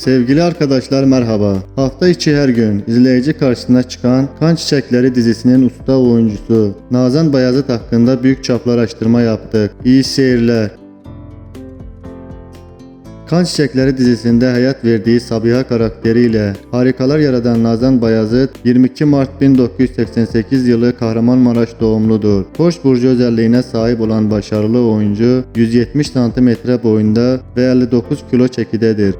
Sevgili arkadaşlar merhaba. Hafta içi her gün izleyici karşısına çıkan Kan Çiçekleri dizisinin usta oyuncusu Nazan Bayazıt hakkında büyük çaplı araştırma yaptık. İyi seyirler. Kan Çiçekleri dizisinde hayat verdiği Sabiha karakteriyle harikalar yaratan Nazan Bayazıt 22 Mart 1988 yılı Kahramanmaraş doğumludur. Koç burcu özelliğine sahip olan başarılı oyuncu 170 cm boyunda ve 59 kilo çekidedir.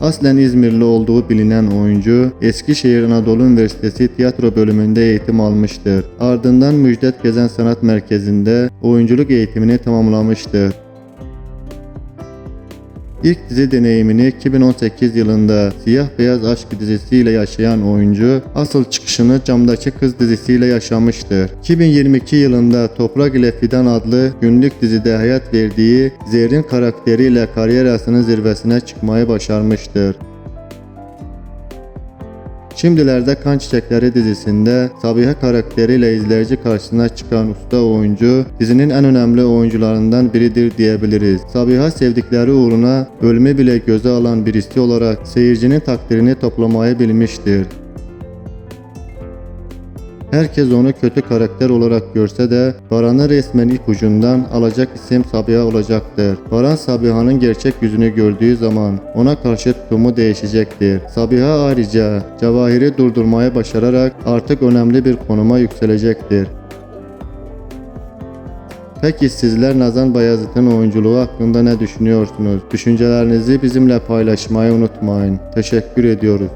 Aslən İzmirli olduğu bilinən oyuncu Eskişehir Anadolu Üniversitesi teatro bölümündə eğitim almışdır. Ardından Müjdat Gəzən Sənət Mərkəzində oyunculuk eğitimini tamamlamışdır. İlk dizi deneyimini 2018 yılında Siyah Beyaz Aşk dizisiyle yaşayan oyuncu, asıl çıkışını Camdaki Kız dizisiyle yaşamıştır. 2022 yılında Toprak ile Fidan adlı günlük dizide hayat verdiği Zerrin karakteriyle kariyerasının zirvesine çıkmayı başarmıştır. Şimdilerde Kan Çiçekleri dizisinde Sabiha karakteriyle izleyici karşısına çıkan usta oyuncu dizinin en önemli oyuncularından biridir diyebiliriz. Sabiha sevdikleri uğruna ölümü bile göze alan birisi olarak seyircinin takdirini toplamayı bilmiştir. Herkes onu kötü karakter olarak görse de Baran'ı resmen ilk ucundan alacak isim Sabiha olacaktır. Baran Sabiha'nın gerçek yüzünü gördüğü zaman ona karşı tutumu değişecektir. Sabiha ayrıca Cevahir'i durdurmayı başararak artık önemli bir konuma yükselecektir. Peki sizler Nazan Bayazıt'ın oyunculuğu hakkında ne düşünüyorsunuz? Düşüncelerinizi bizimle paylaşmayı unutmayın. Teşekkür ediyoruz.